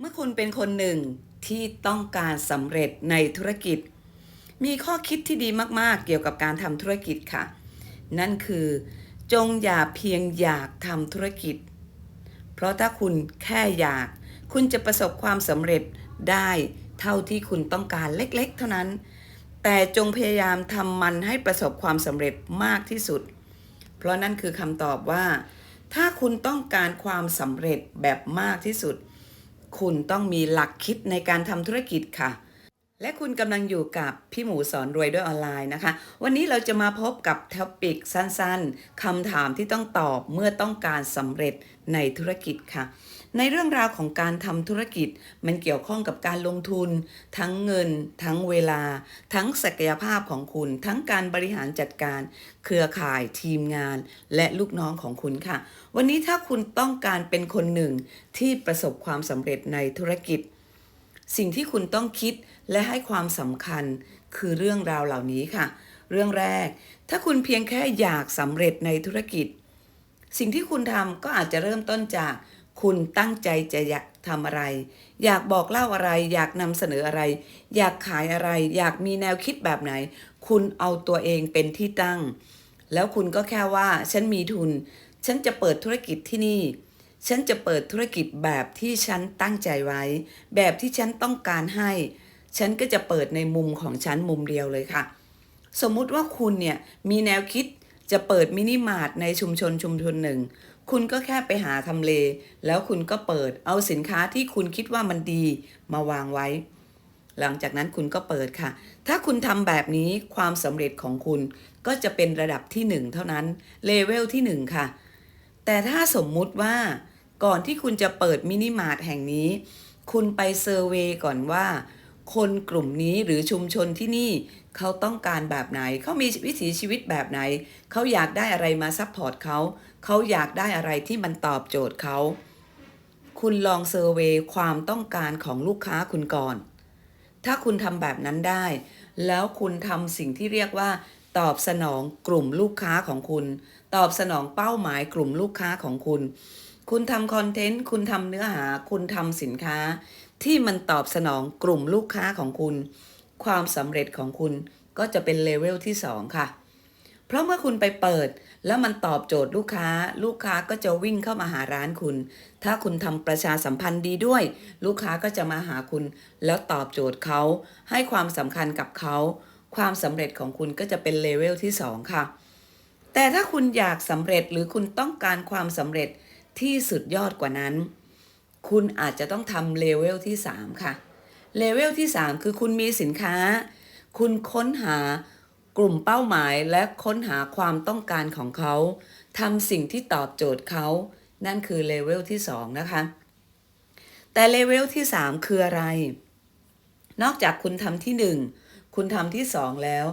เมื่อคุณเป็นคนหนึ่งที่ต้องการสำเร็จในธุรกิจ มีข้อคิดที่ดีมากๆ เกี่ยวกับการทำธุรกิจค่ะ นั่นคือ จงอย่าเพียงอยากทำธุรกิจ เพราะถ้าคุณแค่อยาก คุณจะประสบความสำเร็จได้เท่าที่คุณต้องการเล็ก ๆ เท่านั้น แต่จงพยายามทำมันให้ประสบความสำเร็จมากที่สุด เพราะนั่นคือคำตอบว่า ถ้าคุณต้องการความสำเร็จแบบมากที่สุด คุณต้องมีหลักคิดในการทำธุรกิจค่ะ และคุณกำลังอยู่กับพี่หมูสอนรวยด้วยออนไลน์นะคะ วันนี้เราจะมาพบกับท็อปิกสั้นๆคำถามที่ต้องตอบเมื่อต้องการสำเร็จในธุรกิจค่ะ ในเรื่องราวของการทำธุรกิจ มันเกี่ยวข้องกับการลงทุน ทั้งเงิน ทั้งเวลา ทั้งศักยภาพของคุณ ทั้งการบริหารจัดการ เครือข่ายทีมงาน และลูกน้องของคุณค่ะ วันนี้ถ้าคุณต้องการเป็นคนหนึ่งที่ประสบความสำเร็จในธุรกิจ สิ่งที่คุณต้องคิดและให้ความสำคัญคือเรื่องราวเหล่านี้ค่ะ เรื่องแรก ถ้าคุณเพียงแค่อยากสำเร็จในธุรกิจ สิ่งที่คุณทำก็อาจจะเริ่มต้นจาก คุณตั้งใจจะอยากทำอะไร อยากบอกเล่าอะไร อยากนำเสนออะไร อยากขายอะไร อยากมีแนวคิดแบบไหน คุณเอาตัวเองเป็นที่ตั้ง แล้วคุณก็แค่ว่า ฉันมีทุน ฉันจะเปิดธุรกิจที่นี่ ฉันจะเปิดธุรกิจแบบที่ฉันตั้งใจไว้ แบบที่ฉันต้องการให้ ฉันก็จะเปิดในมุมของฉันมุมเดียวเลยค่ะ สมมุติว่าคุณเนี่ยมีแนวคิดจะเปิดมินิมาร์ทในชุมชนชุมชนหนึ่ง คุณก็แค่ไปหาทำเล แล้วคุณก็เปิดเอาสินค้าที่คุณคิดว่ามันดีมาวางไว้ หลังจากนั้นคุณก็เปิดค่ะ ถ้าคุณทำแบบนี้ความสำเร็จของคุณก็จะเป็นระดับที่หนึ่งเท่านั้นเลเวลที่หนึ่งค่ะ แต่ถ้าสมมุติว่า ก่อนที่คุณจะเปิดมินิมาร์ทแห่งนี้ คุณไปเซอร์เวยก่อนว่า คนกลุ่มนี้หรือชุมชนที่นี่ เขาต้องการแบบไหน เขามีวิถีชีวิตแบบไหน เขาอยากได้อะไรมาซัพพอร์ตเขา เขาอยากได้อะไรที่มันตอบโจทย์เขา คุณลองเซอร์เวยความต้องการของลูกค้าคุณก่อน ถ้าคุณทำแบบนั้นได้ แล้วคุณทำสิ่งที่เรียกว่าตอบสนองกลุ่มลูกค้าของคุณ ตอบสนองเป้าหมายกลุ่มลูกค้าของคุณ คุณทำคอนเทนต์ คุณทำเนื้อหา คุณทำสินค้า ที่มันตอบสนองกลุ่มลูกค้าของคุณ ความสำเร็จของคุณก็จะเป็นเลเวลที่ 2 ค่ะ เพราะเมื่อคุณไปเปิด แล้วมันตอบโจทย์ลูกค้า ลูกค้าก็จะวิ่งเข้ามาหาร้านคุณ ถ้าคุณทำประชาสัมพันธ์ดีด้วย ลูกค้าก็จะมาหาคุณ แล้วตอบโจทย์เขา ให้ความสำคัญกับเขา ความสำเร็จของคุณก็จะเป็นเลเวลที่ 2 ค่ะ แต่ถ้าคุณอยากสำเร็จหรือคุณต้องการความสำเร็จ ที่สุดยอดกว่านั้น คุณอาจจะต้องทำเลเวลที่ 3 ค่ะ เลเวลที่ 3 คือคุณมีสินค้า คุณค้นหากลุ่มเป้าหมายและค้นหาความต้องการของเขาทำสิ่งที่ตอบโจทย์เขา นั่นคือเลเวลที่ 2 นะคะ แต่เลเวลที่ 3 คืออะไร นอกจากคุณทำที่ 1 คุณทำที่ 2 แล้ว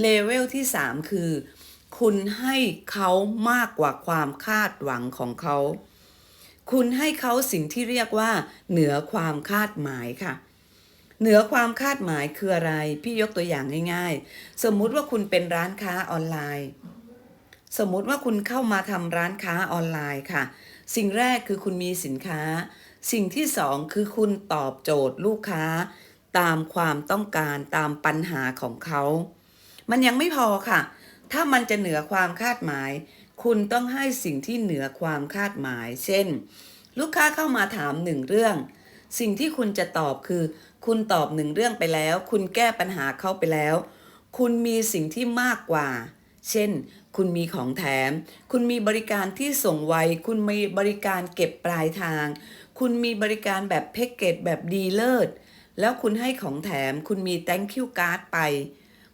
เลเวลที่ 3 คือ คุณให้เขามากกว่าความคาดหวังของเขา คุณให้เขาสิ่งที่เรียกว่า เหนือความคาดหมายค่ะ เหนือความคาดหมายคืออะไร พี่ยกตัวอย่างง่าย ๆ สมมุติว่าคุณเป็นร้านค้าออนไลน์ สมมุติว่าคุณเข้ามาทำร้านค้าออนไลน์ค่ะ สิ่งแรกคือคุณมีสินค้า สิ่งที่สองคือคุณตอบโจทย์ลูกค้า ตามความต้องการตามปัญหาของเขา มันยังไม่พอค่ะ ถ้ามันจะเหนือความคาดหมาย คุณต้องให้สิ่งที่เหนือความคาดหมาย เช่น ลูกค้าเข้ามาถามหนึ่งเรื่อง สิ่งที่คุณจะตอบคือ คุณตอบหนึ่งเรื่องไปแล้ว คุณแก้ปัญหาเขาไปแล้ว คุณมีสิ่งที่มากกว่า เช่น คุณมีของแถม คุณมีบริการที่ส่งไว คุณมีบริการเก็บปลายทาง คุณมีบริการแบบแพ็กเกจแบบดีเลิศ แล้วคุณให้ของแถม คุณมี thank you card ไป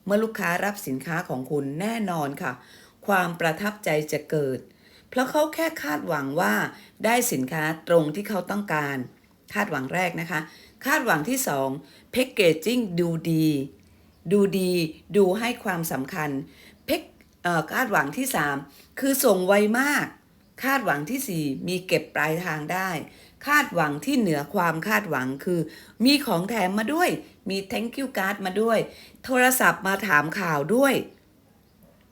เมื่อลูกค้ารับสินค้าของคุณแน่นอนค่ะ ความประทับใจจะเกิด เพราะเขาแค่คาดหวังว่า ได้สินค้าตรงที่เขาต้องการ คาดหวังแรกนะคะ คาดหวังที่2 packaging ดูดี ดูดี ดูให้ความสำคัญเพ็กคาดหวังที่ 3 คือส่งไวมาก คาดหวังทีสี่4 มีเก็บปลายทางได้ คาดหวังที่เหนือความคาดหวังคือ มีของแถมมาด้วย มี thank you card มาด้วย โทรศัพท์มาถามข่าวด้วย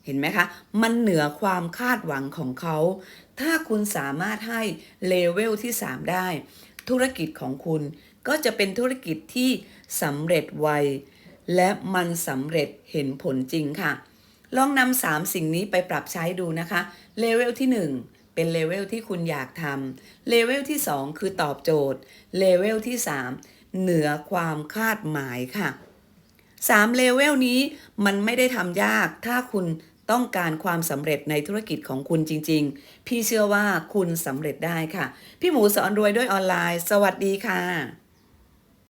เห็นไหมคะ มันเหนือความคาดหวังของเขา ถ้าคุณสามารถให้เลเวลที่ 3 ได้ ธุรกิจของคุณก็จะเป็นธุรกิจที่สำเร็จไว และมันสำเร็จเห็นผลจริงค่ะ ลองนำสามสิ่งนี้ไปปรับใช้ดูนะคะ เลเวลที่ 1 เป็นเลเวลที่คุณอยากทำเลเวลที่ 2 คือตอบโจทย์เลเวลที่ 3 เหนือความคาดหมายค่ะ3เลเวลนี้มันไม่ได้ทำยากถ้าคุณต้องการความสำเร็จในธุรกิจของคุณจริง ๆ พี่เชื่อว่าคุณสำเร็จได้ค่ะ พี่หมูสอนรวยด้วยออนไลน์ สวัสดีค่ะ